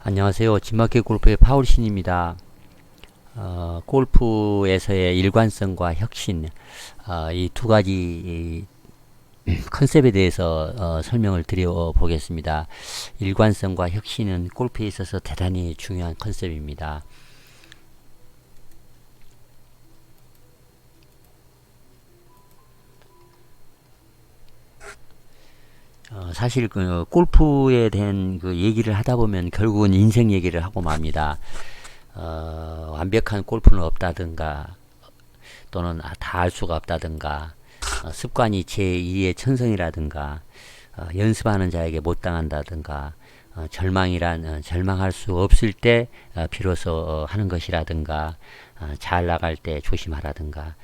안녕하세요. 진마켓 골프의 파울 신입니다. 어, 골프에서의 일관성과 혁신, 어, 이두 가지 이 컨셉에 대해서 어, 설명을 드려 보겠습니다. 일관성과 혁신은 골프에 있어서 대단히 중요한 컨셉입니다. 어, 사실 그 골프에 대한 그 얘기를 하다 보면 결국은 인생 얘기를 하고 맙니다. 어, 완벽한 골프는 없다든가 또는 아, 다알 수가 없다든가 어, 습관이 제2의 천성이라든가 어, 연습하는 자에게 못 당한다든가 어, 절망이란 어, 절망할 수 없을 때 어, 비로소 어, 하는 것이라든가 어, 잘 나갈 때 조심하라든가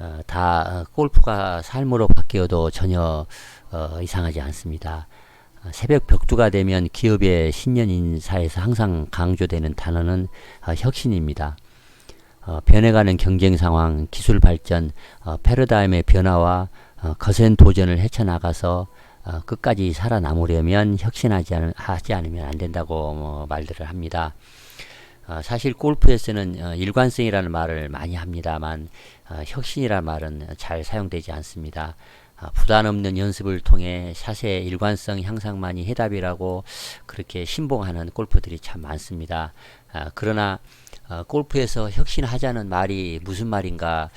어, 다 어, 골프가 삶으로 바뀌어도 전혀 어, 이상하지 않습니다. 어, 새벽 벽두가 되면 기업의 신년 인사에서 항상 강조되는 단어는 어, 혁신입니다. 어, 변해가는 경쟁 상황, 기술 발전, 어, 패러다임의 변화와 어, 거센 도전을 헤쳐나가서 어, 끝까지 살아남으려면 혁신하지 않, 하지 않으면 안 된다고 뭐 말들을 합니다. 어, 사실 골프에서는 어, 일관성이라는 말을 많이 합니다만 어, 혁신이라는 말은 잘 사용되지 않습니다. 아, 부담 없는 연습을 통해 샷의 일관성 향상만이 해답이라고 그렇게 신봉하는 골프들이 참 많습니다. 아, 그러나 어, 골프에서 혁신하자는 말이 무슨 말인가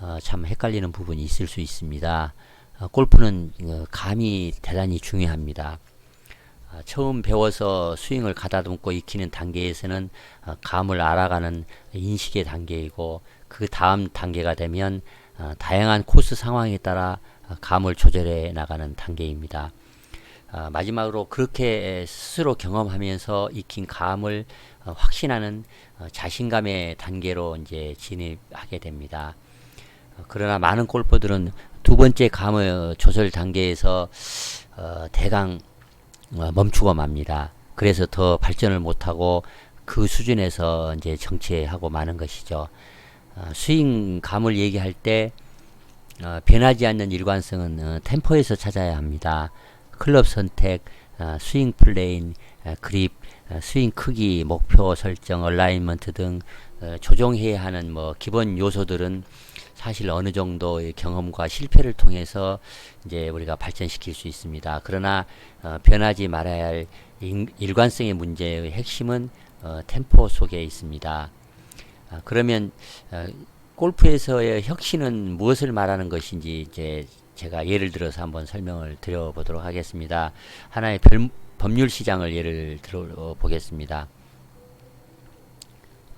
어, 참 헷갈리는 부분이 있을 수 있습니다. 어, 골프는 어, 감이 대단히 중요합니다. 아, 처음 배워서 스윙을 가다듬고 익히는 단계에서는 어, 감을 알아가는 인식의 단계이고 그 다음 단계가 되면 어, 다양한 코스 상황에 따라 어, 감을 조절해 나가는 단계입니다. 어, 마지막으로 그렇게 스스로 경험하면서 익힌 감을 어, 확신하는 어, 자신감의 단계로 이제 진입하게 됩니다. 어, 그러나 많은 골퍼들은 두 번째 감의 조절 단계에서 어, 대강 어, 멈추고 맙니다. 그래서 더 발전을 못하고 그 수준에서 이제 정체하고 마는 것이죠. 어, 스윙 감을 얘기할 때 어, 변하지 않는 일관성은 어, 템포에서 찾아야 합니다. 클럽 선택, 어, 스윙 플레인, 어, 그립, 어, 스윙 크기, 목표 설정, 얼라인먼트 등 어, 조정해야 하는 뭐 기본 요소들은 사실 어느 정도의 경험과 실패를 통해서 이제 우리가 발전시킬 수 있습니다. 그러나 어, 변하지 말아야 할 인, 일관성의 문제의 핵심은 어, 템포 속에 있습니다. 아, 그러면 어, 골프에서의 혁신은 무엇을 말하는 것인지 이제 제가 예를 들어서 한번 설명을 드려보도록 하겠습니다. 하나의 별, 법률 시장을 예를 들어 보겠습니다.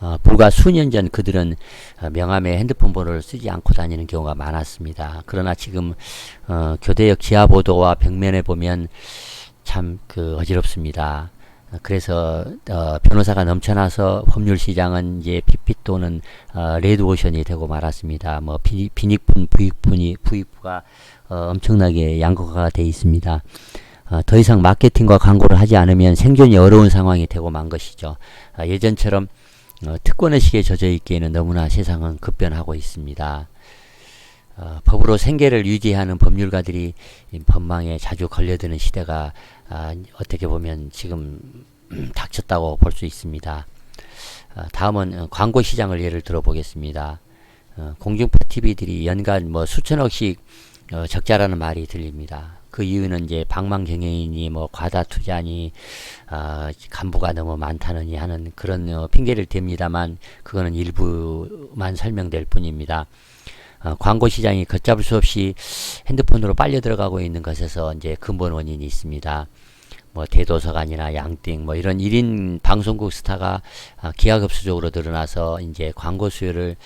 어, 불과 수년 전 그들은 어, 명함에 핸드폰 번호를 쓰지 않고 다니는 경우가 많았습니다. 그러나 지금 어, 교대역 지하 보도와 벽면에 보면 참 그 어지럽습니다. 어, 그래서 어, 변호사가 넘쳐나서 법률 시장은 이제 피피 또는 어, 레드오션이 되고 말았습니다. 뭐 비, 빈익분, 부익분이 부익부가 어, 엄청나게 양극화가 돼 있습니다. 어, 더 이상 마케팅과 광고를 하지 않으면 생존이 어려운 상황이 되고 만 것이죠. 아, 예전처럼 어, 특권의식에 젖어 있기에는 너무나 세상은 급변하고 있습니다. 어, 법으로 생계를 유지하는 법률가들이 이 법망에 자주 걸려드는 시대가 아, 어떻게 보면 지금 닥쳤다고 볼 수 있습니다. 아, 다음은 어, 광고 시장을 예를 들어 보겠습니다. 어, 공중파 TV들이 연간 뭐 수천억씩 어, 적자라는 말이 들립니다. 그 이유는 이제 방망 경영이니 뭐 과다 투자니 아, 간부가 너무 많다느니 하는 그런 어, 핑계를 댑니다만 그거는 일부만 설명될 뿐입니다. 어, 광고 시장이 걷잡을 수 없이 핸드폰으로 빨려 들어가고 있는 것에서 이제 근본 원인이 있습니다. 뭐 대도서관이나 양띵 뭐 이런 1인 방송국 스타가 아, 기하급수적으로 늘어나서 이제 광고 수요를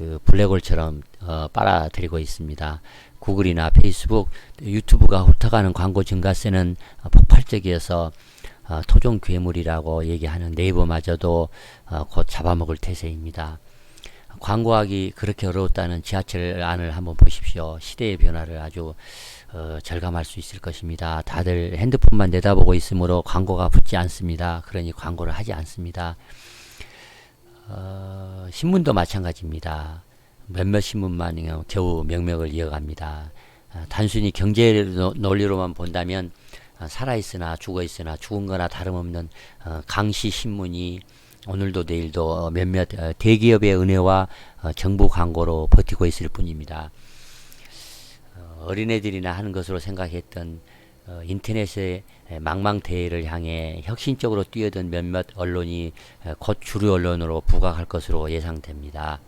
그 블랙홀처럼 어, 빨아들이고 있습니다. 구글이나 페이스북, 유튜브가 훑어가는 광고 증가세는 어, 폭발적이어서 어, 토종 괴물이라고 얘기하는 네이버마저도 어, 곧 잡아먹을 태세입니다. 광고하기 그렇게 어려웠다는 지하철 안을 한번 보십시오. 시대의 변화를 아주 어, 절감할 수 있을 것입니다. 다들 핸드폰만 내다보고 있으므로 광고가 붙지 않습니다. 그러니 광고를 하지 않습니다. 어, 신문도 마찬가지입니다. 몇몇 신문만 겨우 명맥을 이어갑니다. 아, 단순히 경제 논리로만 본다면 어, 살아있으나 죽어있으나 죽은 거나 다름없는 어, 강시 신문이 오늘도 내일도 어, 몇몇 어, 대기업의 은혜와 어, 정부 광고로 버티고 있을 뿐입니다. 어, 어린애들이나 하는 것으로 생각했던 어, 인터넷의 에, 망망대해를 향해 혁신적으로 뛰어든 몇몇 언론이 에, 곧 주류 언론으로 부각할 것으로 예상됩니다.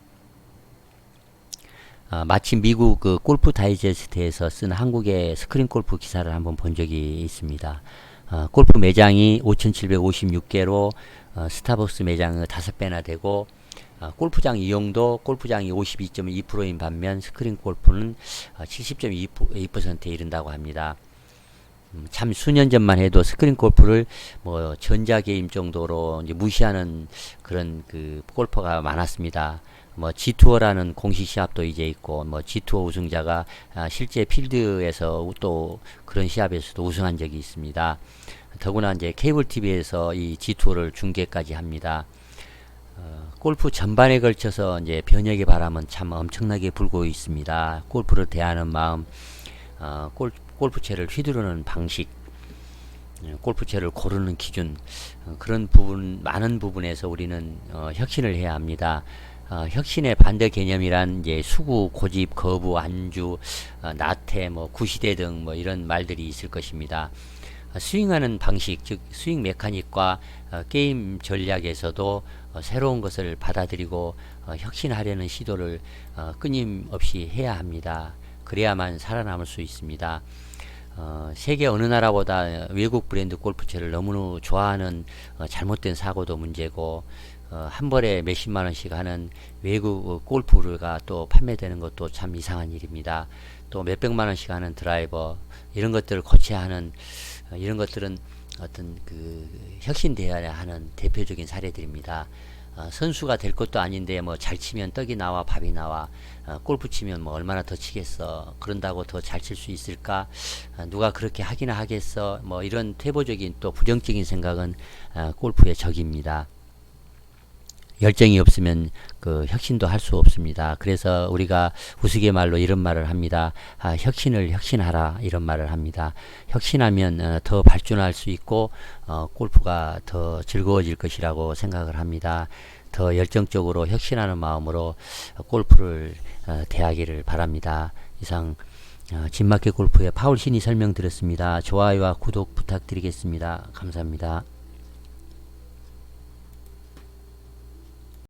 아, 마침 미국 그 골프 다이제스트에서 쓴 한국의 스크린 골프 기사를 한번 본 적이 있습니다. 어, 골프 매장이 5,756개로 어, 스타벅스 매장의 다섯 배나 되고 어, 골프장 이용도 골프장이 52.2%인 반면 스크린 골프는 어, 70.2%에 이른다고 합니다. 음, 참 수년 전만 해도 스크린 골프를 뭐 전자 게임 정도로 이제 무시하는 그런 그 골퍼가 많았습니다. 뭐 G2어라는 공식 시합도 이제 있고 뭐 G2어 우승자가 아, 실제 필드에서 또 그런 시합에서도 우승한 적이 있습니다. 더구나 이제 케이블 TV에서 이 G2어를 중계까지 합니다. 어, 골프 전반에 걸쳐서 이제 변혁의 바람은 참 엄청나게 불고 있습니다. 골프를 대하는 마음, 어, 골, 골프채를 휘두르는 방식, 예, 골프채를 고르는 기준 어, 그런 부분 많은 부분에서 우리는 어, 혁신을 해야 합니다. 어, 혁신의 반대 개념이란 이제 수구, 고집, 거부, 안주, 어, 나태, 뭐 구시대 등 뭐 이런 말들이 있을 것입니다. 어, 스윙하는 방식, 즉 스윙 메카닉과 어, 게임 전략에서도 어, 새로운 것을 받아들이고 어, 혁신하려는 시도를 어, 끊임없이 해야 합니다. 그래야만 살아남을 수 있습니다. 어, 세계 어느 나라보다 외국 브랜드 골프채를 너무 좋아하는 어, 잘못된 사고도 문제고 어, 한 벌에 몇십만 원씩 하는 외국 어, 골프가 또 판매되는 것도 참 이상한 일입니다. 또 몇백만 원씩 하는 드라이버 이런 것들을 거쳐야 하는 어, 이런 것들은 어떤 그 혁신돼야 하는 대표적인 사례들입니다. 어, 선수가 될 것도 아닌데 뭐 잘 치면 떡이 나와 밥이 나와 어, 골프 치면 뭐 얼마나 더 치겠어 그런다고 더 잘 칠 수 있을까 어, 누가 그렇게 하기나 하겠어 뭐 이런 퇴보적인 또 부정적인 생각은 어, 골프의 적입니다. 열정이 없으면 그 혁신도 할 수 없습니다. 그래서 우리가 우스갯말로 이런 말을 합니다. 아, 혁신을 혁신하라 이런 말을 합니다. 혁신하면 어, 더 발전할 수 있고 어, 골프가 더 즐거워질 것이라고 생각을 합니다. 더 열정적으로 혁신하는 마음으로 골프를 어, 대하기를 바랍니다. 이상 어, 진마켓 골프의 파울 신이 설명드렸습니다. 좋아요와 구독 부탁드리겠습니다. 감사합니다.